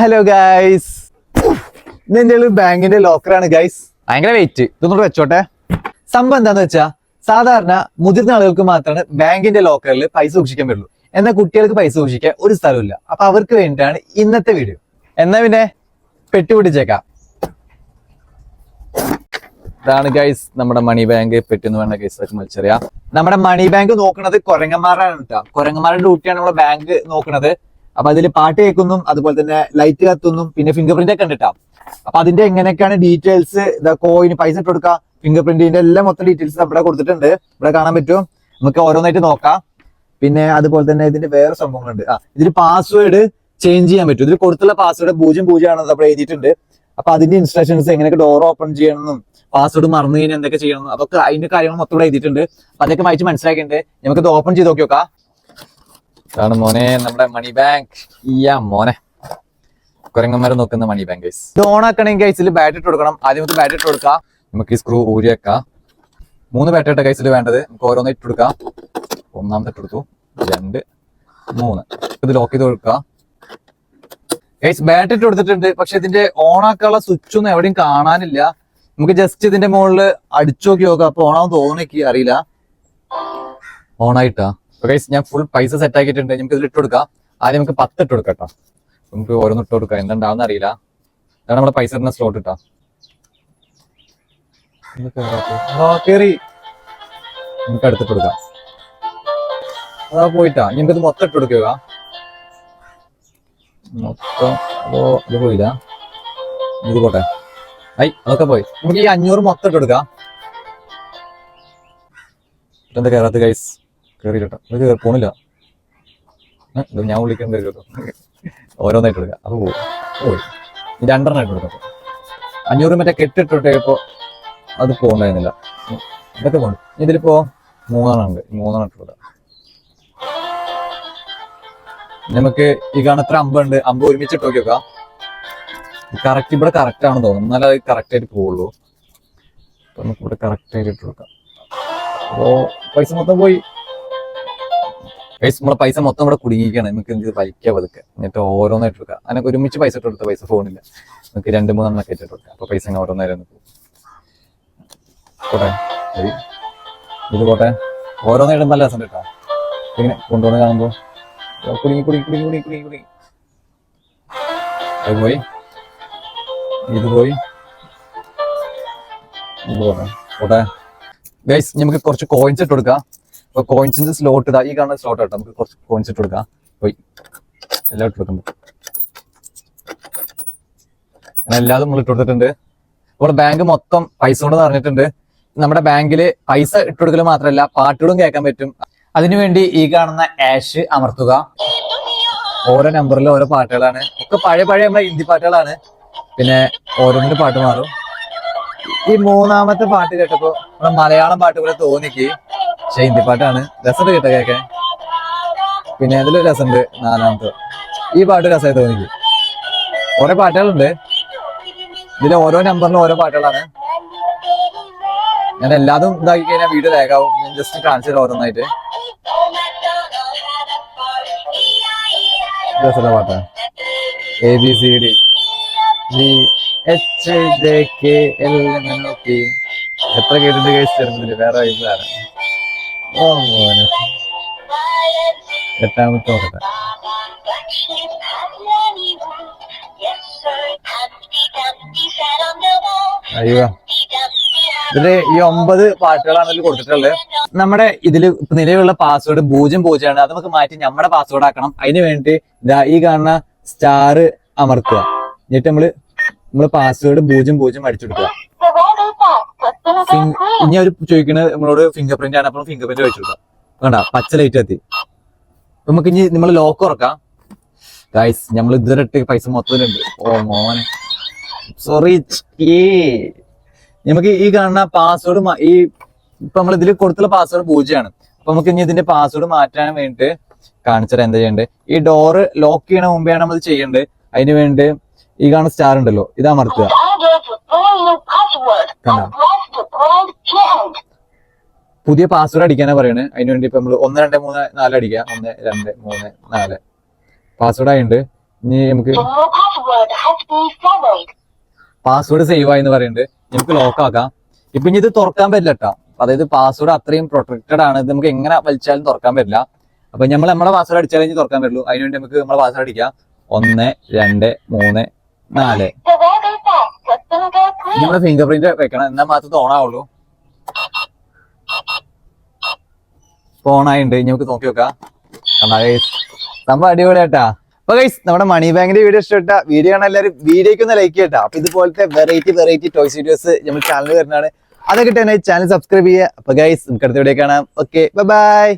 Hello guys ഇതെന്റെ ബാങ്കിന്റെ ലോക്കറാണ് guys ഭയങ്കര വെയിറ്റ് ഇതൊന്നുകൂടെ വെച്ചോട്ടെ. സംഭവം എന്താന്ന് വെച്ചാ സാധാരണ മുതിർന്ന ആളുകൾക്ക് മാത്രമാണ് ബാങ്കിന്റെ ലോക്കറിൽ പൈസ സൂക്ഷിക്കാൻ പറ്റുള്ളൂ. എന്നാൽ കുട്ടികൾക്ക് പൈസ സൂക്ഷിക്കാൻ ഒരു സ്ഥലമില്ല അപ്പൊ അവർക്ക് വേണ്ടിയിട്ടാണ് ഇന്നത്തെ വീഡിയോ എന്നാ പിന്നെ പെട്ടി പിടിച്ചേക്കാം ഇതാണ് ഗൈസ് നമ്മുടെ മണി ബാങ്ക് പെട്ടെന്ന് വേണ്ട ഗൈസ് മത്സരിയാ നമ്മുടെ മണി ബാങ്ക് നോക്കുന്നത് കൊരങ്ങന്മാരാണ് കേട്ടോ കൊരങ്ങന്മാരുടെ ഡ്യൂട്ടിയാണ് നമ്മുടെ ബാങ്ക് നോക്കുന്നത് അപ്പൊ അതിൽ പാട്ട് കേൾക്കുന്നും അതുപോലെ തന്നെ ലൈറ്റ് കത്തുന്നും പിന്നെ ഫിംഗർ പ്രിന്റ് ഒക്കെ ഉണ്ട് അപ്പൊ അതിന്റെ എങ്ങനെയൊക്കെയാണ് ഡീറ്റെയിൽസ് കോയിന് പൈസ ഇട്ട് കൊടുക്കുക ഫിംഗർ പ്രിന്റിന്റെ എല്ലാം മൊത്തം ഡീറ്റെയിൽസ് ഇവിടെ കൊടുത്തിട്ടുണ്ട്. ഇവിടെ കാണാൻ പറ്റും. നമുക്ക് ഓരോന്നായിട്ട് നോക്കാം. പിന്നെ അതുപോലെ തന്നെ ഇതിന്റെ വേറെ സംഭവങ്ങളുണ്ട്. ആ ഇതിൽ പാസ്വേഡ് ചേഞ്ച് ചെയ്യാൻ പറ്റും. ഇതിൽ കൊടുത്തുള്ള പാസ്വേഡ് പൂജ്യം പൂജ്യം ആണെന്ന് അവിടെ എഴുതിയിട്ടുണ്ട്. അപ്പൊ അതിന്റെ ഇൻസ്ട്രക്ഷൻസ് എങ്ങനെയൊക്കെ ഡോർ ഓപ്പൺ ചെയ്യണമെന്നും പാസ്വേഡ് മറന്നു കഴിഞ്ഞാൽ എന്തൊക്കെ ചെയ്യണം അതൊക്കെ അതിന്റെ കാര്യങ്ങൾ മൊത്തം എഴുതിയിട്ടുണ്ട്. അപ്പൊ അതൊക്കെ വായിച്ച് മനസ്സിലാക്കിയിട്ടുണ്ട്. നമുക്ക് ഇത് ഓപ്പൺ ചെയ്ത് നോക്കി നോക്കാം. ഇതാണ് മോനെ നമ്മുടെ മണി ബാങ്ക് ഇയാ മോനെ. കുരങ്ങന്മാരെ നോക്കുന്ന മണി ബാങ്ക് ഗൈസ് ഇത് ഓൺ ആക്കണമെങ്കിൽ ഗൈസിൽ ബാറ്ററി ഇട്ട് കൊടുക്കണം. ആദ്യം നമുക്ക് ബാറ്ററി ഇട്ട് കൊടുക്കാം. നമുക്ക് ഈ സ്ക്രൂ ഊരി വെക്കാം. മൂന്ന് ബാറ്ററി ഇട്ട ഗൈസിൽ വേണ്ടത്. നമുക്ക് ഓരോന്ന് ഇട്ട് കൊടുക്കാം. ഒന്നാമത്തെ ഇട്ട് കൊടുത്തു. രണ്ട് മൂന്ന്. ഇത് ലോക്ക് ചെയ്ത് കൊടുക്കുക ഗൈസ് ബാറ്ററി ഇട്ട് കൊടുത്തിട്ടുണ്ട്. പക്ഷെ ഇതിന്റെ ഓൺ ആക്കാനുള്ള സ്വിച്ച് ഒന്നും എവിടെയും കാണാനില്ല. നമുക്ക് ജസ്റ്റ് ഇതിന്റെ മുകളിൽ അടിച്ചു നോക്കി നോക്കാം. അപ്പൊ ഓണാവും തോന്നിക്ക് അറിയില്ല. ഓണായിട്ടാ. ഞാൻ ഫുൾ പൈസ സെറ്റ് ആക്കിയിട്ടുണ്ട്. നമുക്ക് ഇതിൽ ഇട്ട് കൊടുക്കാം. ആദ്യം നമുക്ക് പത്ത് ഇട്ട് കൊടുക്കാം കേട്ടോ. നമുക്ക് ഓരോന്ന് ഇട്ട് കൊടുക്കാം. എന്തുണ്ടാവുന്ന അറിയില്ല. അതാണ് നമ്മുടെ പൈസ ഇടുന്ന സ്ലോട്ട് ഇട്ടാ കേറി. നമുക്ക് അടുത്തിട്ട് കൊടുക്കാം. അതാ പോയിട്ടാ. ഞങ്ങൾക്ക് ഇത് മൊത്തം ഇട്ട് കൊടുക്കുക മൊത്തം ഓ ഇത് പോയില്ല? ഇത് പോട്ടെ. ഐ അതൊക്കെ പോയി. നമുക്ക് ഈ അഞ്ഞൂറ് മൊത്തം ഇട്ട് കൊടുക്കാം. എന്താ കേറാത്ത ഗൈസ് കേറി കേട്ടോ ഇത് പോണില്ല ഞാൻ വിളിക്കാൻ കേട്ടോ ഓരോന്നായിട്ട് എടുക്കുക. അപ്പൊ പോകും പോയി. രണ്ടെണ്ണം ഇട്ട് കൊടുക്കാം അഞ്ഞൂറ് മറ്റേ കെട്ടിട്ടിട്ട് ഇപ്പോ അത് പോകണ്ടായിരുന്നില്ല. ഇതൊക്കെ പോകണം ഇതിലിപ്പോ മൂന്നെണ്ണം ഉണ്ട് മൂന്നെണ്ണം ഇട്ട് കൊടുക്കാം. നമുക്ക് ഈ കാണത്ര അമ്പുണ്ട് അമ്പ് ഒരുമിച്ച് ഇട്ട് നോക്കി കറക്റ്റ് ഇവിടെ കറക്റ്റ് ആണെന്ന് തോന്നുന്നു. എന്നാലേ അത് കറക്റ്റ് ആയിട്ട് പോവുള്ളൂ. അപ്പൊ നമുക്ക് ഇവിടെ കറക്റ്റ് ആയിട്ട് ഇട്ട് കൊടുക്കാം. അപ്പോ പൈസ മൊത്തം പോയി. നമ്മളെ പൈസ മൊത്തം ഇവിടെ കുടുങ്ങിയിരിക്കുകയാണ്. നമുക്ക് എന്ത് വലിക്കുക വെക്കുക എന്നിട്ട് ഓരോന്നായിട്ട് വെക്കുക അതിനൊക്കെ ഒരുമിച്ച് പൈസ ഇട്ട് കൊടുത്ത പൈസ ഫോണില്ല നമുക്ക് രണ്ട് മൂന്നെണ്ണൊക്കെ ഇട്ട് കൊടുക്കാം. അപ്പൊ പൈസ ഓരോന്നേരം പോട്ടെ? ഇത് പോട്ടെ? ഓരോന്നായിട്ടും നല്ല രസം കേട്ടോ. ഇങ്ങനെ കൊണ്ടുവന്ന് കാണുമ്പോ. ഓ, കുടുങ്ങി കുടുങ്ങി കുടുങ്ങി കുടുങ്ങി കുടുങ്ങി കുടുങ്ങി. അത് പോയി. ഇത് പോയി. ഇത് പോട്ടെ. പോട്ടെ? ഗൈസ് നമുക്ക് കുറച്ച് കോയിൻസ് ഇട്ട് കൊടുക്കാം. അപ്പൊ കോയിൻസിന്റെ സ്ലോട്ട് ഇതാ ഈ കാണുന്ന സ്ലോട്ട് കേട്ടോ നമുക്ക് കുറച്ച് കോയിൻസ് ഇട്ട് കൊടുക്കാം. പോയി. എല്ലാം ഇട്ട് കൊടുക്കുമ്പോ. അങ്ങനെ എല്ലാതും നമ്മൾ ഇട്ട് കൊടുത്തിട്ടുണ്ട്. നമ്മുടെ ബാങ്ക് മൊത്തം പൈസ കൊണ്ട് നിറഞ്ഞിട്ടുണ്ട് നമ്മുടെ ബാങ്കിൽ പൈസ ഇട്ട് കൊടുക്കൽ മാത്രമല്ല പാട്ടുകളും കേൾക്കാൻ പറ്റും. അതിനുവേണ്ടി ഈ കാണുന്ന ആഷ് അമർത്തുക. ഓരോ നമ്പറിൽ ഓരോ പാട്ടുകളാണ്. ഒക്കെ പഴയ പഴയ നമ്മുടെ ഹിന്ദി പാട്ടുകളാണ്. പിന്നെ ഓരോന്നിന്റെ പാട്ട് മാറും. ഈ മൂന്നാമത്തെ പാട്ട് കേട്ടപ്പോ നമ്മുടെ മലയാളം പാട്ട് പോലെ തോന്നിക്ക്. പക്ഷെ ഹിന്ദി പാട്ടാണ് രസമുണ്ട് കേട്ടോ കേൾക്കാൻ. പിന്നെ അതിലൊരു രസമുണ്ട് നാലാമത്തെ. ഈ പാട്ട് രസമായി തോന്നിക്ക് കുറെ പാട്ടുകളുണ്ട്. ഇതിലെ ഓരോ നമ്പറിലും ഓരോ പാട്ടുകളാണ്. ഞാൻ എല്ലാതും ഇതാക്കി കഴിഞ്ഞാൽ വീഡിയോ ലാഗാവും ഞാൻ ജസ്റ്റ് കാണിച്ചത് ഓരോന്നായിട്ട്. രസമുള്ള പാട്ടാണ് A B C D G H L എത്ര കേട്ടിട്ട് കഴിച്ചിരുന്നില്ല വേറെ വൈബാണ് ഓ മോനെ. എട്ടാമത്തെ നോക്കട്ടെ അയ്യോ. ഇതിൽ ഈ ഒമ്പത് പാട്ടുകളാണ് ഇതിൽ കൊടുത്തിട്ടുള്ളത്. നമ്മുടെ ഇതിൽ നിലവിലുള്ള പാസ്വേഡ് പൂജ്യം പൂജ്യമാണ്. അത് നമുക്ക് മാറ്റി നമ്മുടെ പാസ്വേഡ് ആക്കണം. അതിന് വേണ്ടി ഈ കാണുന്ന സ്റ്റാർ അമർത്തുക. എന്നിട്ട് നമ്മൾ നമ്മൾ പാസ്വേഡ് പൂജ്യം പൂജ്യം അടിച്ചെടുക്കുക ഇനി അവർ ചോദിക്കണ നമ്മളോട് ഫിംഗർ പ്രിന്റ് ആണ് അപ്പോൾ ഫിംഗർ പ്രിന്റ് വെച്ചു കൊടുക്കാം വേണ്ട പച്ച ലൈറ്റ് എത്തി നമുക്ക് ഇനി നമ്മൾ ലോക്ക് ഉറക്കാം ഗൈസ് നമ്മൾ ഇതുവരെ ഇട്ട് പൈസ മൊത്തത്തിലുണ്ട് ഓ മോനെ സോറി നമുക്ക് ഈ കാണുന്ന പാസ്വേഡ് ഈ ഇപ്പൊ നമ്മൾ ഇതിൽ കൊടുത്തുള്ള പാസ്വേഡ് പൂജയാണ് അപ്പൊ നമുക്ക് ഇനി ഇതിന്റെ പാസ്വേഡ് മാറ്റാൻ വേണ്ടിട്ട് കാണിച്ചാൽ എന്താ ചെയ്യേണ്ടത് ഈ ഡോറ് ലോക്ക് ചെയ്യണ മുമ്പെയാണ് നമ്മൾ ചെയ്യേണ്ടത് അതിന് വേണ്ടി ഈ കാണുന്ന സ്റ്റാർ ഉണ്ടല്ലോ ഇത് അമർത്തുക കണ്ടോ? പുതിയ പാസ്വേഡ് അടിക്കാനാ പറയണേ. അതിന് വേണ്ടി ഇപ്പൊ നമ്മൾ ഒന്ന് രണ്ട് മൂന്ന് നാല് അടിക്കുക ഒന്ന് രണ്ട് മൂന്ന് നാല്. പാസ്വേഡ് ആയിട്ടുണ്ട് ഇനി നമുക്ക്. പാസ്വേഡ് സേവ് ആയി എന്ന് പറയുന്നുണ്ട് നമുക്ക് ലോക്ക് ആക്കാം. ഇപ്പൊ ഇനി ഇത് തുറക്കാൻ പറ്റില്ല കേട്ടോ അതായത് പാസ്വേഡ് അത്രയും പ്രൊട്ടക്റ്റഡ് ആണ്. ഇത് നമുക്ക് എങ്ങനെ വലിച്ചാലും തുറക്കാൻ പറ്റില്ല. അപ്പൊ നമ്മൾ നമ്മളെ പാസ്വേഡ് അടിച്ചാലേ ഇനി തുറക്കാൻ പറ്റുള്ളൂ. അതിനുവേണ്ടി നമുക്ക് നമ്മളെ പാസ്വേഡ് അടിക്കാം. ഒന്ന് രണ്ട് മൂന്ന് നാല്. നമ്മളെ ഫിംഗർ പ്രിന്റ് വെക്കണം. എന്നാൽ മാത്രമേ ഓൺ ആയിട്ടുണ്ട് ഇനി നമുക്ക് നോക്കി നോക്കാം? സംഭവം അടിപൊളിയാട്ടാ. അപ്പൊ ഗൈസ് നമ്മുടെ മണി ബാങ്കിന്റെ വീഡിയോ ഇഷ്ടപ്പെട്ട വീഡിയോ ആണ് എല്ലാവരും വീഡിയോക്ക് ഒന്ന് ലൈക്ക് ചെയ്യട്ടോ. അപ്പൊ ഇതുപോലത്തെ വെറൈറ്റി വെറൈറ്റി ടോയ്സ് വീഡിയോസ് നമ്മൾ ചാനൽ വരുന്നതാണ്. അതൊക്കെ തന്നെ ചാനൽ സബ്സ്ക്രൈബ് ചെയ്യുക. അപ്പൊ ഗൈസ് നമുക്ക് അടുത്ത വീഡിയോ കാണാം. Okay bye